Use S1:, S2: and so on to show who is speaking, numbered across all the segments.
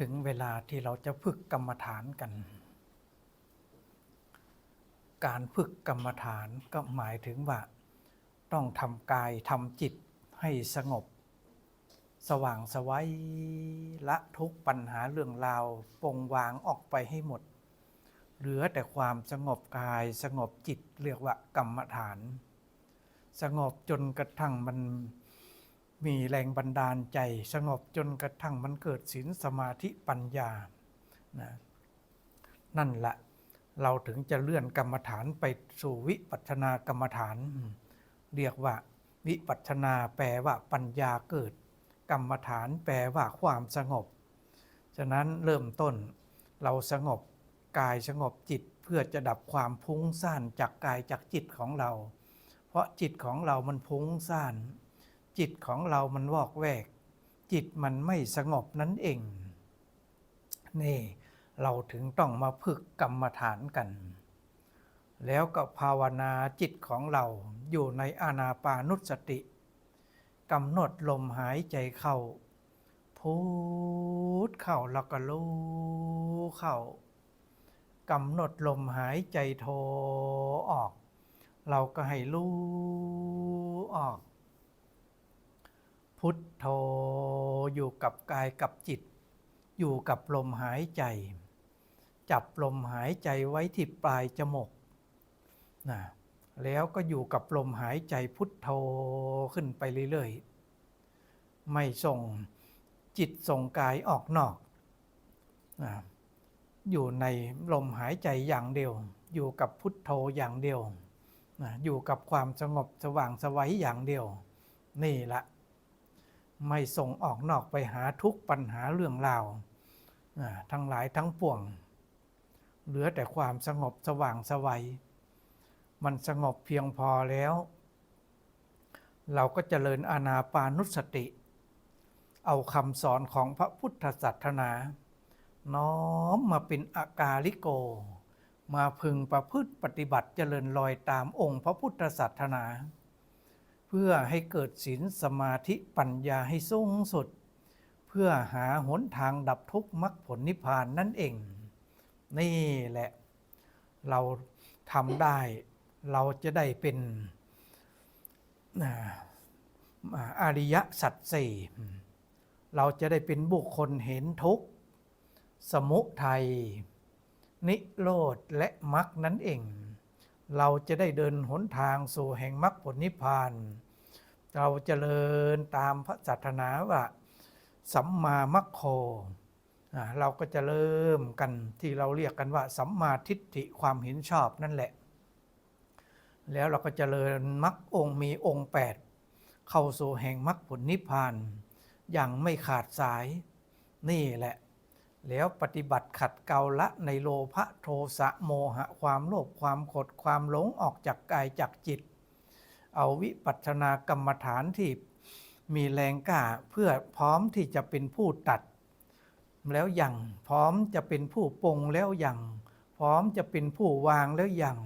S1: ถึงเวลาที่เราจะฝึกกรรมฐานกัน การฝึกกรรมฐานก็หมายถึงว่า ต้องทำกายทำจิตให้สงบ สว่างสวัยละทุกปัญหาเรื่องราวปงวางออกไปให้หมด เหลือแต่ความสงบกายสงบจิตเรียกว่ากรรมฐาน สงบจนกระทั่งมัน มีแรงบันดาลใจสงบจนกระทั่งมันเกิดศีลสมาธิปัญญานะนั่นแหละเราถึงจะเลื่อนกรรมฐานไปสู่วิปัสนากรรมฐาน เรียกว่า วิปัสสนาแปลว่าปัญญาเกิด กรรมฐานแปลว่าความสงบ ฉะนั้นเริ่มต้นเราสงบกายสงบจิตเพื่อจะดับความพุ้งซ่านจากกายจากจิตของเรา เพราะจิตของเรามันพุ้งซ่าน จิตของเรามันวอกแวก จิตมันไม่สงบนั่นเอง นี่เราถึงต้องมาฝึกกรรมฐานกัน แล้วก็ภาวนาจิตของเราอยู่ในอานาปานุสติกำหนดลมหายใจเข้าพูดเข้าแล้วก็รู้เข้ากำหนดลมหายใจโทออก เราก็ให้รู้ออก พุทโธอยู่กับกายกับจิต อยู่กับลมหายใจ จับลมหายใจไว้ที่ปลายจมูกนะแล้วก็อยู่กับลมหายใจพุทโธขึ้นไปเรื่อยๆ ไม่ส่งจิตส่งกายออกนอกนะอยู่ในลมหายใจอย่างเดียว อยู่กับพุทโธอย่างเดียวนะอยู่กับความสงบสว่างสวัยอย่างเดียว นี่ละ ไม่ส่งออกนอกไปหาทุกปัญหาเรื่องราวทั้งหลายทั้งปวง เหลือแต่ความสงบสว่างสวัย มันสงบเพียงพอแล้ว เราก็เจริญอานาปานุสติ เอาคำสอนของพระพุทธศาสนา น้อมมาเป็นอากาลิโก มาพึงประพฤติปฏิบัติเจริญรอยตามองค์พระพุทธศาสนา เพื่อให้เกิดศีลสมาธิปัญญาให้สูงสุด เพื่อหาหนทางดับทุกข์มรรคผลนิพพานนั่นเอง นี่แหละ เราทำได้เราจะได้เป็นอาอริยสัจสี่เราจะได้เป็นบุคคลเห็นทุกข์ สมุทัย นิโรธและมรรคนั่นเอง เราจะได้เดินหนทางสู่แห่งมรรคผลนิพพาน เราจเจริญตามพระศาสนาว่าสัมมามัคโค เราก็จะเริ่มกันที่เราเรียกกันว่า สัมมาทิฏฐิความเห็นชอบนั่นแหละ แล้วเราก็จเจริญมรรคองค์มีองค์ 8 เข้าสู่แห่งมรรคผลนิพพาน อย่างไม่ขาดสายนี่แหละ แล้วปฏิบัติขัดเกลาละในโลภะโทสะโมหะความโลภความโกรธความหลงออกจากกายจากจิต เอาวิปัสสนากรรมฐานที่มีแรงกล้าเพื่อพร้อมที่จะเป็นผู้ตัด แล้วยังพร้อมจะเป็นผู้ปรงแล้วยังพร้อมจะเป็นผู้วางแล้วยัง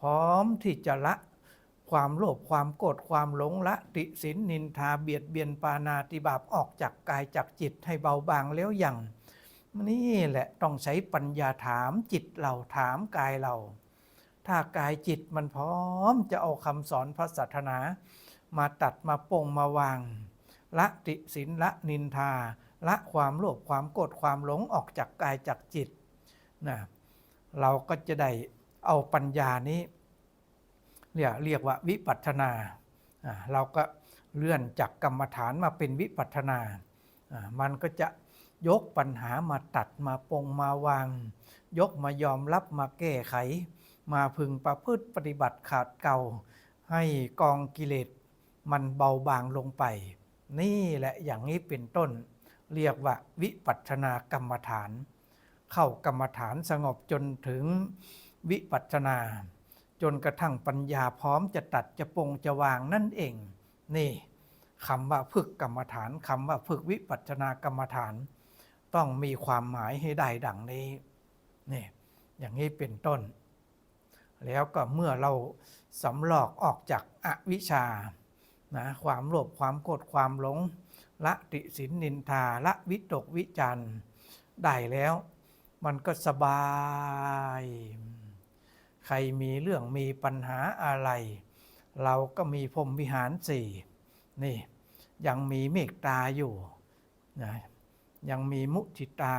S1: พร้อมที่จะละความโลภความโกรธความหลงละติสินนินทาเบียดเบียนปานาติบาปออกจากกายจากจิตให้เบาบางแล้วยัง นี่แหละต้องใช้ปัญญาถามจิตเราถามกายเรา ถ้ากายจิตมันพร้อมจะเอาคำสอนพระศาสนา มาตัดมาปงมาวาง ละติสินละนินทา ละความโลภความโกรธความหลงออกจากกายจากจิตนะเราก็จะได้เอาปัญญานี้เรียกเรียกว่าวิปัสสนา เราก็เลื่อนจากกรรมฐานมาเป็นวิปัสสนา มันก็จะ ยกปัญหามาตัดมาปงมาวาง ยกมายอมรับมาแก้ไข มาพึงประพฤติปฏิบัติขาดเก่า ให้กองกิเลสมันเบาบางลงไป นี่แหละอย่างนี้เป็นต้น เรียกว่าวิปัสสนากรรมฐาน เข้ากรรมฐานสงบจนถึงวิปัสสนา จนกระทั่งปัญญาพร้อมจะตัดจะปงจะวางนั่นเอง นี่คำว่าฝึกกรรมฐานคำว่าฝึกวิปัสสนากรรมฐาน ต้องมีความหมายให้ได้ดังนี้นี่อย่างนี้เป็นต้น แล้วก็เมื่อเราสำลอกออกจากอวิชชานะความโลภความโกรธความหลง ละติสินนินทาละวิตกวิจารได้แล้ว มันก็สบาย ใครมีเรื่องมีปัญหาอะไร เราก็มีพรมวิหารสี่นี่ยังมีเมตตาอยู่นะ ยังมีมุทิตา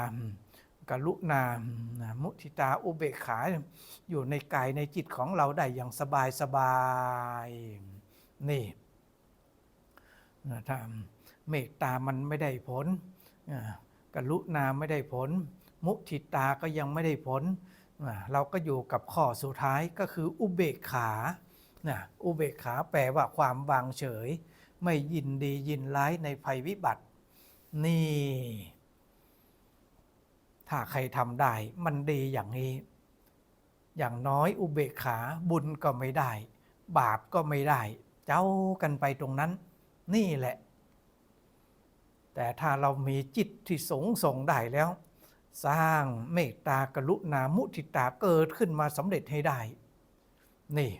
S1: กรุณามุทิตาอุเบกขา อยู่ในกายในจิตของเราได้อย่างสบายสบายนี่นะถ้าเมตตามันไม่ได้ผลอ่ากรุณาไม่ได้ผล มุทิตาก็ยังไม่ได้ผล เราก็อยู่กับข้อสุดท้ายก็คืออุเบกขาอุเบกขาแปลว่าความวางเฉย ไม่ยินดียินร้ายในภัยวิบัติ นี่ ถ้าใครทำได้มันดีอย่างนี้ อย่างน้อยอุเบกขาบุญก็ไม่ได้ บาปก็ไม่ได้ เจ้ากันไปตรงนั้น นี่แหละ แต่ถ้าเรามีจิตที่สงส่งได้แล้ว สร้างเมตตากรุณามุทิตาเกิดขึ้นมาสำเร็จให้ได้ นี่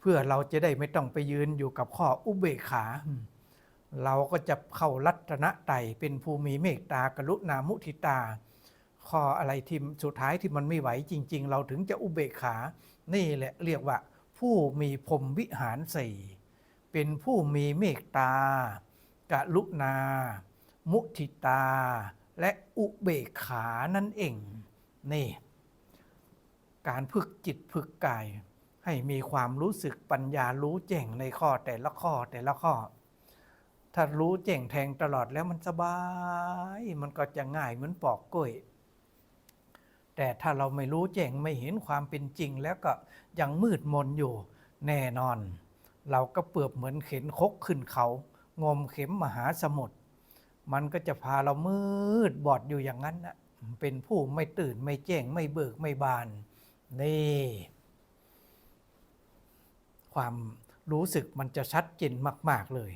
S1: เพื่อเราจะได้ไม่ต้องไปยืนอยู่กับข้ออุเบกขาเราก็จะเข้ารัตนะไตเป็นภูมิเมตตากรุณามุทิตา ข้ออะไรที่สุดท้ายที่มันไม่ไหวจริง ๆ เราถึงจะอุเบกขา นี่แหละเรียกว่า ผู้มีพรมวิหารสี่เป็นผู้มีเมตตากรุณา มุทิตา และอุเบกขานั่นเอง นี่ การฝึกจิตฝึกกาย ให้มีความรู้สึกปัญญารู้แจ้งในข้อแต่ละข้อแต่ละข้อ ถ้ารู้แจ้งแทงตลอดแล้วมันสบาย มันก็จะง่ายเหมือนปอกกล้วย แต่ถ้าเราไม่รู้แจ้งไม่เห็นความเป็นจริง แล้วก็ยังมืดมนอยู่แน่นอน เราก็เปรียบเหมือนเข็นคกขึ้นเขา งมเข็มมหาสมุทรมันก็จะพาเรามืดบอดอยู่อย่างนั้นนะเป็นผู้ไม่ตื่นไม่แจ้งไม่เบิกไม่บาน นี่ ความรู้สึกมันจะชัดเจนมาก ๆเลย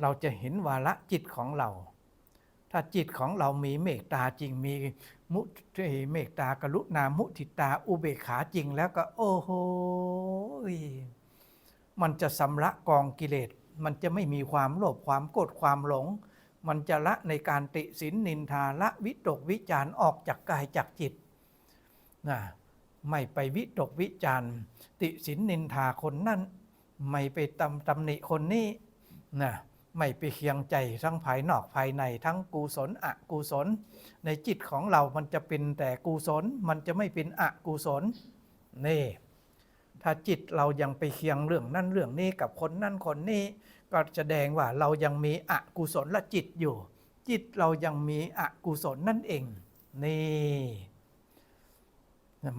S1: เราจะเห็นวาระจิตของเรา ถ้าจิตของเรามีเมตตาจริงมีมุทิเมตตากรุณามุทิตาอุเบกขาจริงแล้วก็ โอ้โหมันจะสำระกองกิเลส มันจะไม่มีความโลภความโกรธความหลง มันจะละในการติสินนินทาละวิตกวิจารณ์ออกจากกายจากจิตนะไม่ไปวิตกวิจารณ์ติสินนินทาคนนั้น ไม่ไปตำตำหนิคนนี้นะ ไม่ไปเคียงใจทั้งภายนอกภายในทั้งกุศลอกุศล ในจิตของเรามันจะเป็นแต่กุศล มันจะไม่เป็นอกุศลนี่ถ้าจิตเรายังไปเคียงเรื่องนั่นเรื่องนี้กับคนนั่นคนนี้ ก็แสดงว่าเรายังมีอกุศลละจิตอยู่ จิตเรายังมีอกุศลนั่นเอง นี่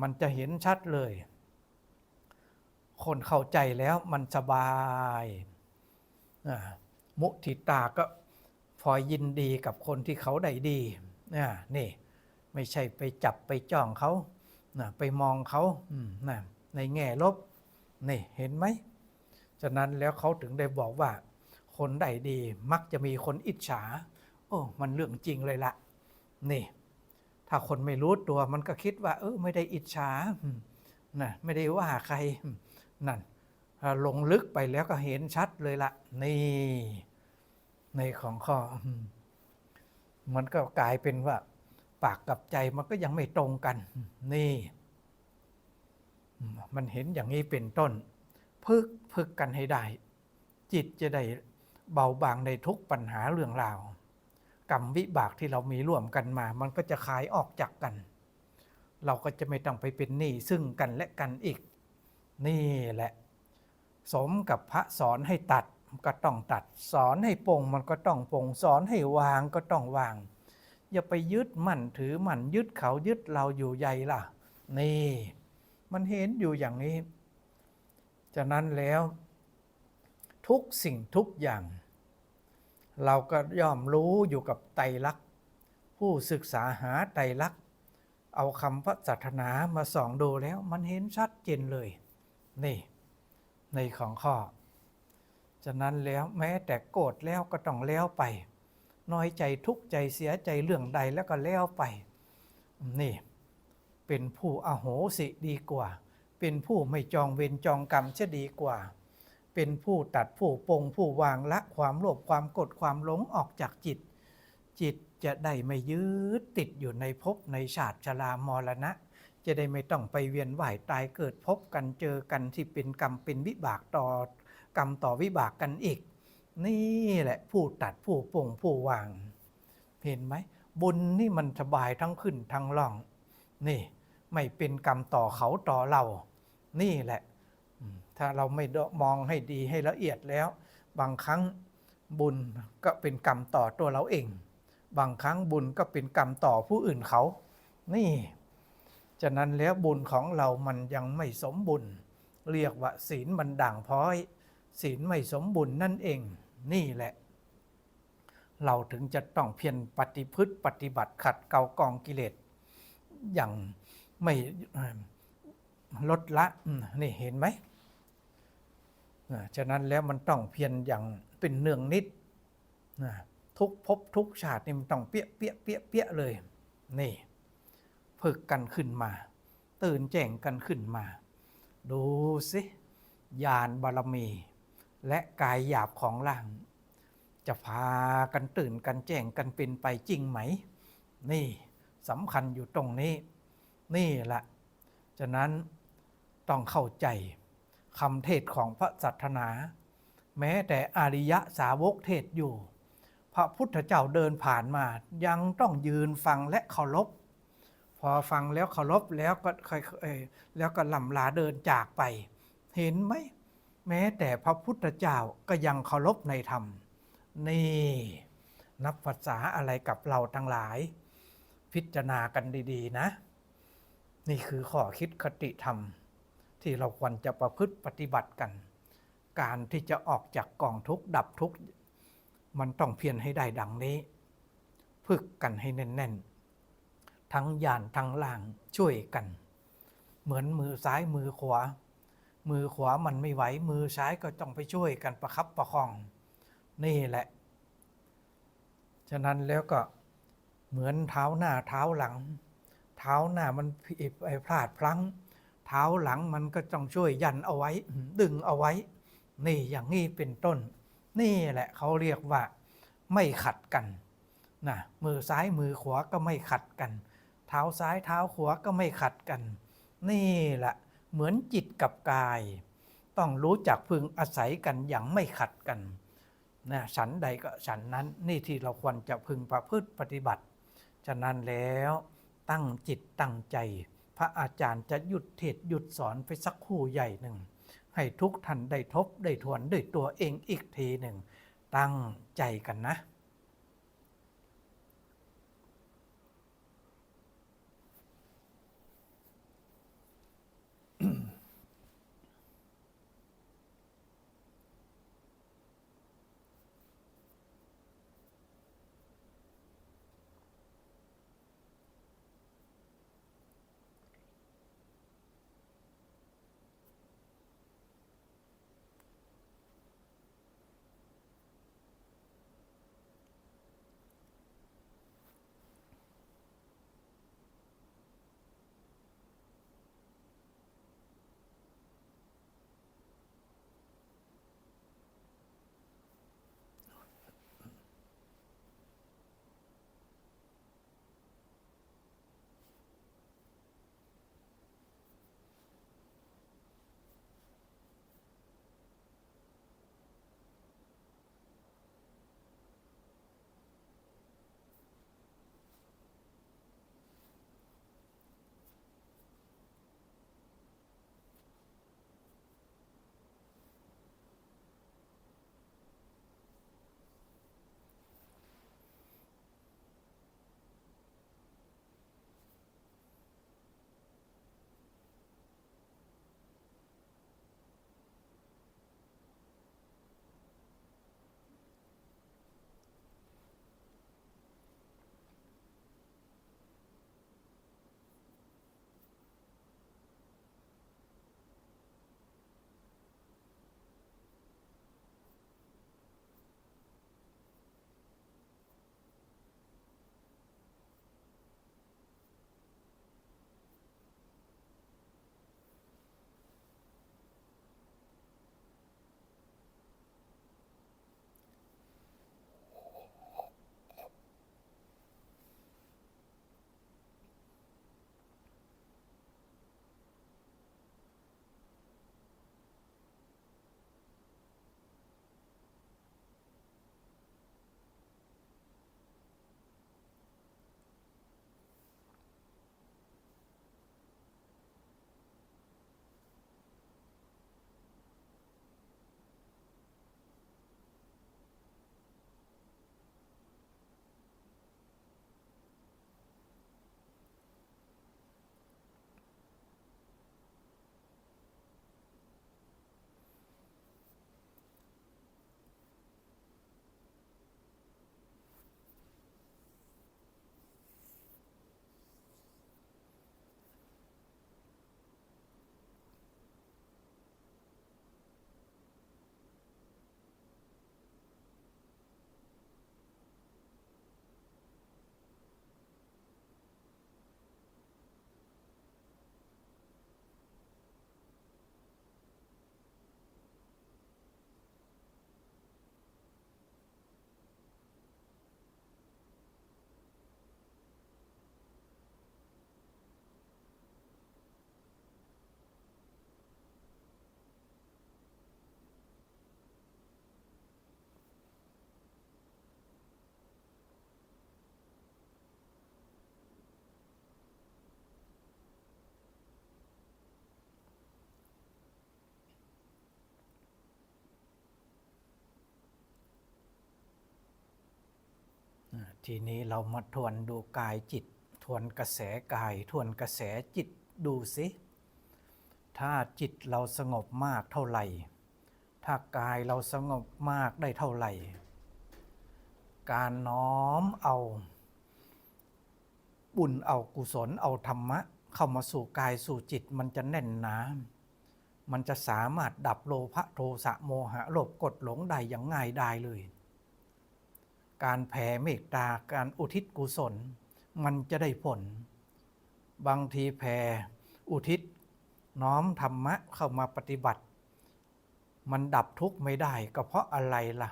S1: มันจะเห็นชัดเลย คนเข้าใจแล้วมันสบายอ่า มุทิตาก็พอยินดีกับคนที่เขาได้ดีนี่ไม่ใช่ไปจับไปจ้องเขาไปมองเขาในแง่ลบนี่เห็นไหมฉะนั้นแล้วเขาถึงได้บอกว่า คนได้ดีมักจะมีคนอิจฉา โอ้ มันเรื่องจริงเลยละนี่ ถ้าคนไม่รู้ตัวมันก็คิดว่า เออไม่ได้อิจฉานะไม่ได้ว่าใครนั่นลงลึกไปแล้วก็เห็นชัดเลยละนี่ ในของข้อ มันก็กลายเป็นว่า ปากกับใจมันก็ยังไม่ตรงกัน นี่ มันเห็นอย่างนี้เป็นต้นพึกพึกกันให้ได้ จิตจะได้เบาบางในทุกปัญหาเรื่องราวกรรมวิบากที่เรามีร่วมกันมา มันก็จะคลายออกจากกัน เราก็จะไม่ต้องไปเป็นหนี้ซึ่งกันและกันอีก นี่แหละ สมกับพระสอนให้ตัด ก็ต้องตัดสอนให้ปงมันก็ต้องปงสอนให้วางก็ต้องวาง อย่าไปยึดมั่นถือมั่นยึดเขายึดเราอยู่ใหญ่ล่ะ นี่ มันเห็นอยู่อย่างนี้ฉะนั้นแล้ว ทุกสิ่งทุกอย่าง เราก็ย่อมรู้อยู่กับไตรลักษณ์ผู้ศึกษาหาไตรลักษณ์เอาคำพระศาสนามาส่องดูแล้ว มันเห็นชัดเจนเลย นี่ ในของข้อ ฉะนั้นแล้วแม้แต่โกรธแล้วก็ต้องแล้วไป น้อยใจทุกข์ใจเสียใจเรื่องใดแล้วก็แล้วไป นี่ เป็นผู้อโหสิดีกว่า เป็นผู้ไม่จองเวรจองกรรมจะดีกว่า เป็นผู้ตัดผู้ปงผู้วางละความโลภความกรธความหลงออกจากจิต จิตจะได้ไม่ยึดติดอยู่ในภพในชาติชรามรณะ จะได้ไม่ต้องไปเวียนว่ายตายเกิดพบกันเจอกันที่เป็นกรรมเป็นวิบากต่อ กรรมต่อวิบากกันอีก นี่แหละผู้ตัดผู้ปลงผู้วาง เห็นไหมบุญนี่มันสบายทั้งขึ้นทั้งล่อง นี่ ไม่เป็นกรรมต่อเขาต่อเรา นี่แหละ ถ้าเราไม่มองให้ดีให้ละเอียดแล้ว บางครั้งบุญก็เป็นกรรมต่อตัวเราเอง บางครั้งบุญก็เป็นกรรมต่อผู้อื่นเขา นี่ฉะนั้นแล้วบุญของเรามันยังไม่สมบุญ เรียกว่าศีลมันด่างพร้อย ศีลไม่สมบุญนั่นเองนี่แหละ เราถึงจะต้องเพียรปฏิพฤติปฏิบัติขัดเกลากองกิเลสอย่างไม่ลดละนี่เห็นไหมฉะนั้นแล้วมันต้องเพียรอย่างเป็นเนืองนิดทุกภพทุกชาตินี่มันต้องเปี้ยเปี้ยเปี้ยเปี้ยเลย นี่ฝึกกันขึ้นมา ตื่นแจ้งกันขึ้นมา ดูสิญาณบารมี และกายหยาบของร่าง จะพากันตื่นกันแจ้งกันเป็นไปจริงไหม นี่สำคัญอยู่ตรงนี้ นี่แหละฉะนั้นต้องเข้าใจคำเทศของพระศาสนา แม้แต่อริยะสาวกเทศอยู่ พระพุทธเจ้าเดินผ่านมา ยังต้องยืนฟังและเคารพพอฟังแล้วเคารพแล้วก็ค่อยแล้วก็ลำลาเดินจากไป เห็นไหม แม้แต่พระพุทธเจ้าก็ยังเคารพในธรรม นี่ นับภาษาอะไรกับเราทั้งหลาย พิจารณากันดีๆนะ นี่คือข้อคิดคติธรรม ที่เราควรจะประพฤติปฏิบัติกัน การที่จะออกจากกองทุกข์ดับทุกข์มันต้องเพียรให้ได้ดังนี้ฝึกกันให้แน่นๆ ทั้งยานทั้งล่างช่วยกัน เหมือนมือซ้ายมือขวา มือขวามันไม่ไหว มือซ้ายก็ต้องไปช่วยกันประคับประคอง นี่แหละ ฉะนั้นแล้วก็เหมือนเท้าหน้าเท้าหลัง เท้าหน้ามันไปพลาดพลั้ง เท้าหลังมันก็ต้องช่วยยันเอาไว้ ดึงเอาไว้ นี่อย่างนี้เป็นต้น นี่แหละเขาเรียกว่าไม่ขัดกันนะมือซ้ายมือขวาก็ไม่ขัดกัน เท้าซ้ายเท้าขวาก็ไม่ขัดกัน นี่แหละ เหมือนจิตกับกาย ต้องรู้จักพึงอาศัยกันอย่างไม่ขัดกันนะฉันใดก็ฉันนั้นนี่ที่เราควรจะพึงประพฤติปฏิบัติ ฉะนั้นแล้วตั้งจิตตั้งใจ พระอาจารย์จะหยุดเทศหยุดสอนไปสักครู่ใหญ่หนึ่ง ให้ทุกท่านได้ทบได้ทวนด้วยตัวเองอีกทีหนึ่ง ตั้งใจกันนะ ทีนี้เรามาทวนดูกายจิต ทวนกระแสกาย ทวนกระแสจิตดูสิถ้าจิตเราสงบมากเท่าไหร่ ถ้ากายเราสงบมากได้เท่าไหร่ การน้อมเอา บุญเอากุศลเอาธรรมะ เข้ามาสู่กายสู่จิตมันจะแน่นหนามันจะสามารถดับโลภะโทสะโมหะโลภกดหลงได้อย่างง่ายดายเลย การแผ่เมตตาการอุทิศกุศล มันจะได้ผล บางทีแผ่อุทิศน้อมธรรมะเข้ามาปฏิบัติ มันดับทุกข์ไม่ได้ก็เพราะอะไรล่ะ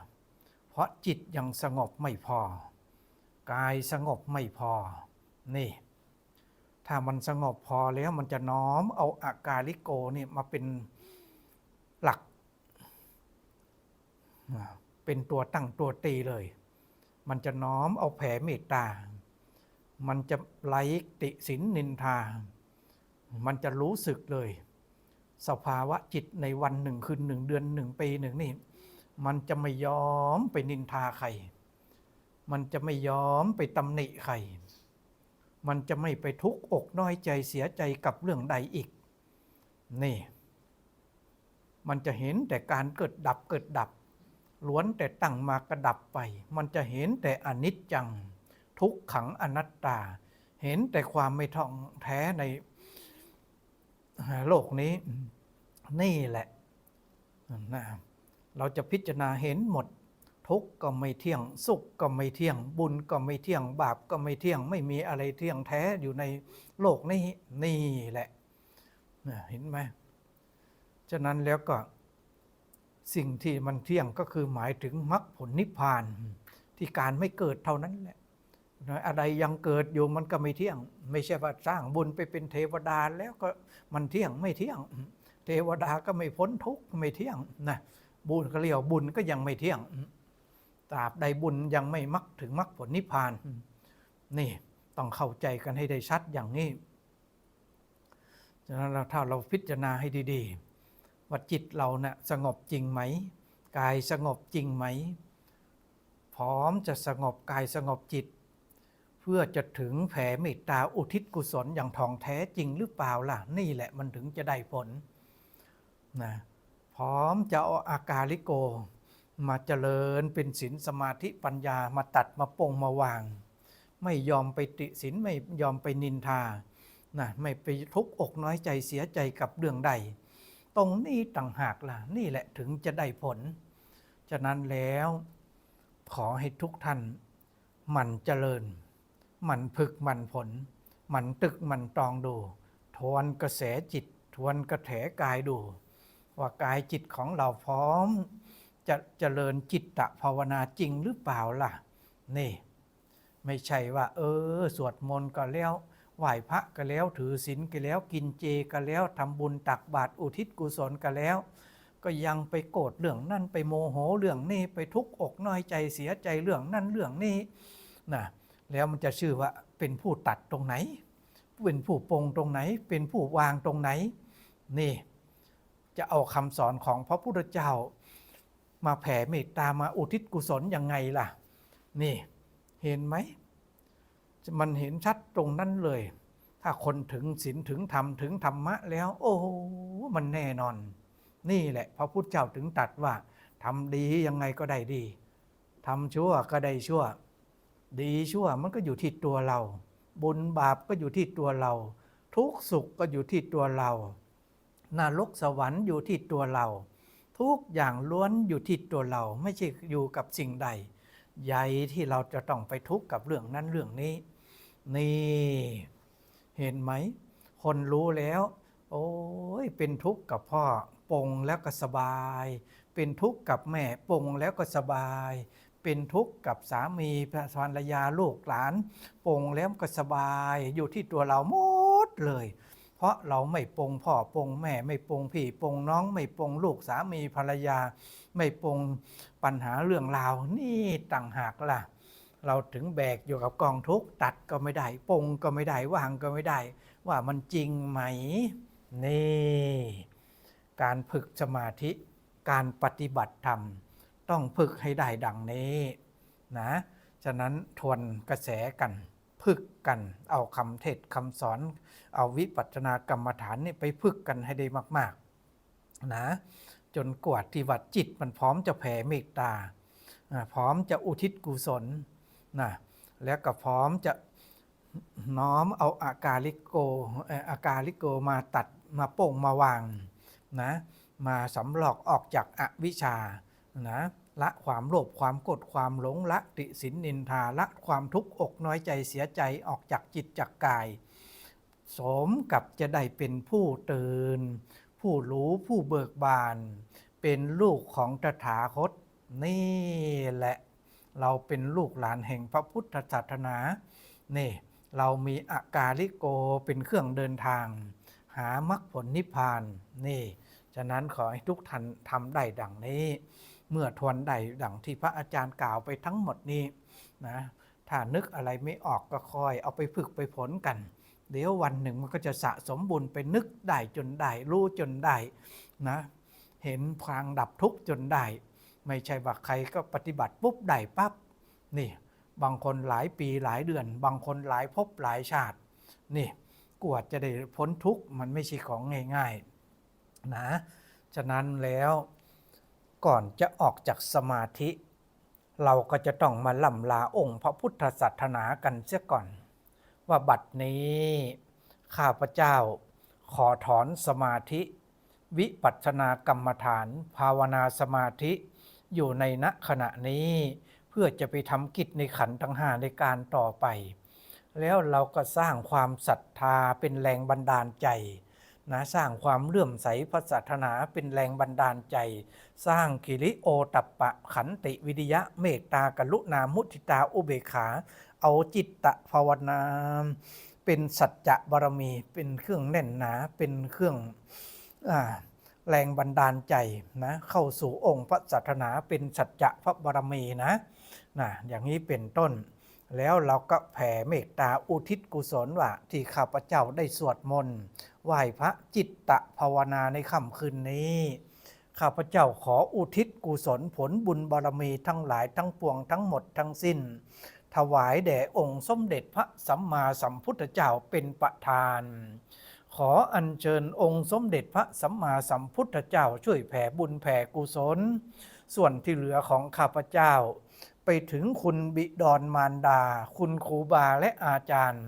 S1: เพราะจิตยังสงบไม่พอ กายสงบไม่พอ นี่ ถ้ามันสงบพอแล้วมันจะน้อมเอาอากาลิโกนี่มาเป็นหลัก เป็นตัวตั้งตัวตีเลย มันจะน้อมเอาแผ่เมตตา มันจะไล่ติสินนินทา มันจะรู้สึกเลย สภาวะจิตในวันหนึ่งคืนหนึ่งเดือนหนึ่งปีหนึ่งนี่ มันจะไม่ยอมไปนินทาใคร มันจะไม่ยอมไปตำหนิใคร มันจะไม่ไปทุกข์อกน้อยใจเสียใจกับเรื่องใดอีก นี่ มันจะเห็นแต่การเกิดดับเกิดดับ ล้วนแต่ตั้งมากระดับไป มันจะเห็นแต่อนิจจัง ทุกขังอนัตตา เห็นแต่ความไม่ท่องแท้ในโลกนี้ นี่แหละนะเราจะพิจารณาเห็นหมด ทุกข์ก็ไม่เที่ยง สุขก็ไม่เที่ยง บุญก็ไม่เที่ยง บาปก็ไม่เที่ยง ไม่มีอะไรเที่ยงแท้อยู่ในโลกนี้ นี่แหละเห็นไหมฉะนั้นแล้วก็ สิ่งที่มันเที่ยงก็คือหมายถึงมรรคผลนิพพาน ที่การไม่เกิดเท่านั้นแหละอะไรยังเกิดอยู่มันก็ไม่เที่ยง ไม่ใช่ว่าสร้างบุญไปเป็นเทวดาแล้วก็มันเที่ยงไม่เที่ยง เทวดาก็ไม่พ้นทุกข์ไม่เที่ยงนะบุญก็เรียกบุญก็ยังไม่เที่ยงตราบใดบุญยังไม่มักถึงมรรคผลนิพพาน นี่ต้องเข้าใจกันให้ได้ชัดอย่างนี้ฉะนั้นถ้าเราพิจารณาให้ดี ๆ ว่าจิตเราเนะ่ยสงบจริงไหมกายสงบจริงไหม พร้อมจะสงบกายสงบจิต เพื่อจะถึงแผ่เมตตาอุทิศกุศลอย่างทองแท้จริงหรือเปล่าล่ะ นี่แหละมันถึงจะได้ผลนะพร้อมจะเอาอากาลิโก มาเจริญเป็นศีลสมาธิปัญญามาตัดมาปงมาวาง ไม่ยอมไปติศีลไม่ยอมไปนินทานะไม่ไปทุกข์อกน้อยใจเสียใจกับเรื่องใด ตรงนี้ต่างหากล่ะ นี่แหละถึงจะได้ผล ฉะนั้นแล้วขอให้ทุกท่านมันเจริญ มันฝึกมันผล มันตึกมันตรองดู ทวนกระแสจิต ทวนกระแถกายดู ว่ากายจิตของเราพร้อม จะเจริญจิตตภาวนาจริงหรือเปล่าล่ะ นี่ ไม่ใช่ว่า เออ สวดมนต์ก็แล้ว ไหว้พระก็แล้วถือศีลก็แล้วกินเจก็แล้วทำบุญตักบาตรอุทิศกุศลก็แล้ว ก็ยังไปโกรธเรื่องนั่นไปโมโหเรื่องนี้ไปทุกข์อกน้อยใจเสียใจเรื่องนั่นเรื่องนี้นะแล้วมันจะชื่อว่าเป็นผู้ตัดตรงไหน เป็นผู้ปรงตรงไหน เป็นผู้วางตรงไหนนี่จะเอาคำสอนของพระพุทธเจ้า มาแผ่เมตตามาอุทิศกุศลยังไงล่ะ นี่ เห็นไหม มันเห็นชัดตรงนั้นเลย ถ้าคนถึงศีลถึงธรรมถึงธรรมะแล้ว โอ้มันแน่นอน นี่แหละพระพุทธเจ้าถึงตัดว่าทำดียังไงก็ได้ดีทำชั่วก็ได้ชั่ว ดีชั่วมันก็อยู่ที่ตัวเรา บุญบาปก็อยู่ที่ตัวเรา ทุกสุขก็อยู่ที่ตัวเรานรกสวรรค์อยู่ที่ตัวเรา ทุกอย่างล้วนอยู่ที่ตัวเรา ไม่ใช่อยู่กับสิ่งใด ใหญ่ที่เราจะต้องไปทุกข์กับเรื่องนั้นเรื่องนี้ นี่ เห็นไหม คนรู้แล้ว โอ้ยเป็นทุกข์กับพ่อปงแล้วก็สบาย เป็นทุกข์กับแม่ปงแล้วก็สบาย เป็นทุกข์กับสามีภรรยาลูกหลานปงแล้วก็สบาย อยู่ที่ตัวเราหมดเลย เพราะเราไม่ปงพ่อปงแม่ไม่ปงพี่ปงน้องไม่ปงลูกสามีภรรยา ไม่ปงปัญหาเรื่องราวนี่ต่างหากล่ะ เราถึงแบกอยู่กับกองทุกตัดก็ไม่ได้ปงก็ไม่ได้วางก็ไม่ได้ ว่ามันจริงไหม นี่ การฝึกสมาธิการปฏิบัติธรรม ต้องฝึกให้ได้ดังนี้นะฉะนั้นทวนกระแสกันพึกกันเอาคำเทศคำสอน เอาวิปัสสนากรรมฐานนี่ไปพึกกันให้ได้มาก ๆ นะ จนกว่าที่วัดจิตมันพร้อมจะแผ่เมตตา พร้อมจะอุทิศกุศล นะแล้วก็พร้อมจะน้อมเอาอากาลิโกเอ่ออากาลิโกมาตัดมาโป่งมาวางนะมาสำหลอกออกจากอวิชชานะละความโลภความโกรธความหลงละติสินนินทาละความทุกข์อกน้อยใจเสียใจออกจากจิตจากกาย สมกับจะได้เป็นผู้ตื่น ผู้รู้ผู้เบิกบาน เป็นลูกของตถาคตนี่แหละ เราเป็นลูกหลานแห่งพระพุทธศาสนานี่เรามีอากาลิโกเป็นเครื่องเดินทาง หามรรคผลนิพพานนี่ ฉะนั้นขอให้ทุกท่านทำได้ดังนี้ เมื่อทวนได้ดังที่พระอาจารย์กล่าวไปทั้งหมดนี้นะถ้านึกอะไรไม่ออกก็คอยเอาไปฝึกไปผลกัน เดี๋ยววันหนึ่งมันก็จะสะสมบุญไปนึกได้จนได้ รู้จนได้นะ เห็นพางดับทุกข์จนได้ ไม่ใช่ว่าใครก็ปฏิบัติปุ๊บได้ปั๊บนี่บางคนหลายปีหลายเดือน บางคนหลายภพหลายชาติ นี่กว่าจะได้พ้นทุกข์มันไม่ใช่ของง่ายๆนะฉะนั้นแล้วก่อนจะออกจากสมาธิ เราก็จะต้องมาล่ำลาองค์พระพุทธศาสนากันเสียก่อน ว่าบัดนี้ข้าพเจ้าขอถอนสมาธิ วิปัสสนากรรมฐาน ภาวนาสมาธิ อยู่ในณขณะนี้ เพื่อจะไปทำกิจในขันธ์ทั้งห้าในการต่อไป แล้วเราก็สร้างความศรัทธาเป็นแรงบันดาลใจนะสร้างความเลื่อมใสพระศาสนาเป็นแรงบันดาลใจ สร้างกิริโอตัปปะขันติวิริยะเมตตากรุณามุทิตาอุเบกขา เอาจิตตะภาวนา เป็นสัจจะบารมี เป็นเครื่องแน่นหนา เป็นเครื่องอา แรงบันดาลใจนะเข้าสู่องค์พระศาสนาเป็นสัจจะพระบารมีนะนะอย่างนี้เป็นต้น แล้วเราก็แผ่เมตตาอุทิศกุศลว่าที่ข้าพเจ้าได้สวดมนต์ไหว้พระจิตตะภาวนาในค่ำคืนนี้ข้าพเจ้าขออุทิศกุศลผลบุญบารมีทั้งหลายทั้งปวงทั้งหมดทั้งสิ้น ถวายแด่องค์สมเด็จพระสัมมาสัมพุทธเจ้าเป็นประธาน ขออัญเชิญองค์สมเด็จพระสัมมาสัมพุทธเจ้าช่วยแผ่บุญแผ่กุศล ส่วนที่เหลือของข้าพเจ้า ไปถึงคุณบิดรมารดา คุณครูบาและอาจารย์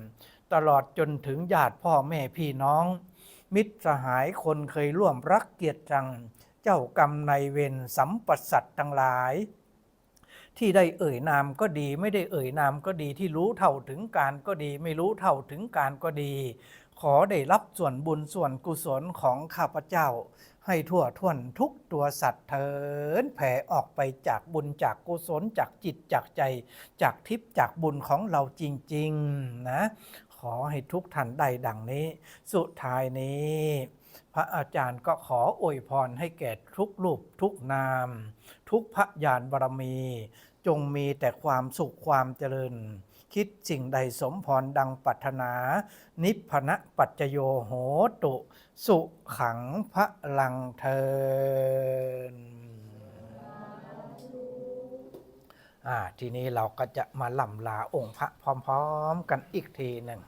S1: ตลอดจนถึงญาติพ่อแม่พี่น้อง มิตรสหายคนเคยร่วมรักเกียรติจัง เจ้ากรรมในายเวรสัมปัสัตทั้งหลายที่ได้เอ่ยนามก็ดี ไม่ได้เอ่ยนามก็ดีที่รู้เท่าถึงการก็ดี ไม่รู้เท่าถึงการก็ดี ขอได้รับส่วนบุญส่วนกุศลของข้าพเจ้า ให้ทั่วท่วนทุกตัวสัตว์เถินแผ่ออกไปจากบุญจากกุศลจากจิตจากใจ จากทิพย์จากบุญของเราจริง ๆ นะ ขอให้ทุกท่านได้ดังนี้ สุดท้ายนี้ พระอาจารย์ก็ขออวยพรให้แก่ทุกรูปทุกนาม ทุกพระญาณบารมี จงมีแต่ความสุขความเจริญ คิดสิ่งใดสมพรดังปัถนา นิพพนะปัจจโยโหตุ สุขังพระลังเทินอ่าทีนี้เราก็จะมาล่ำลาองค์พระพร้อม ๆ กันอีกทีหนึ่ง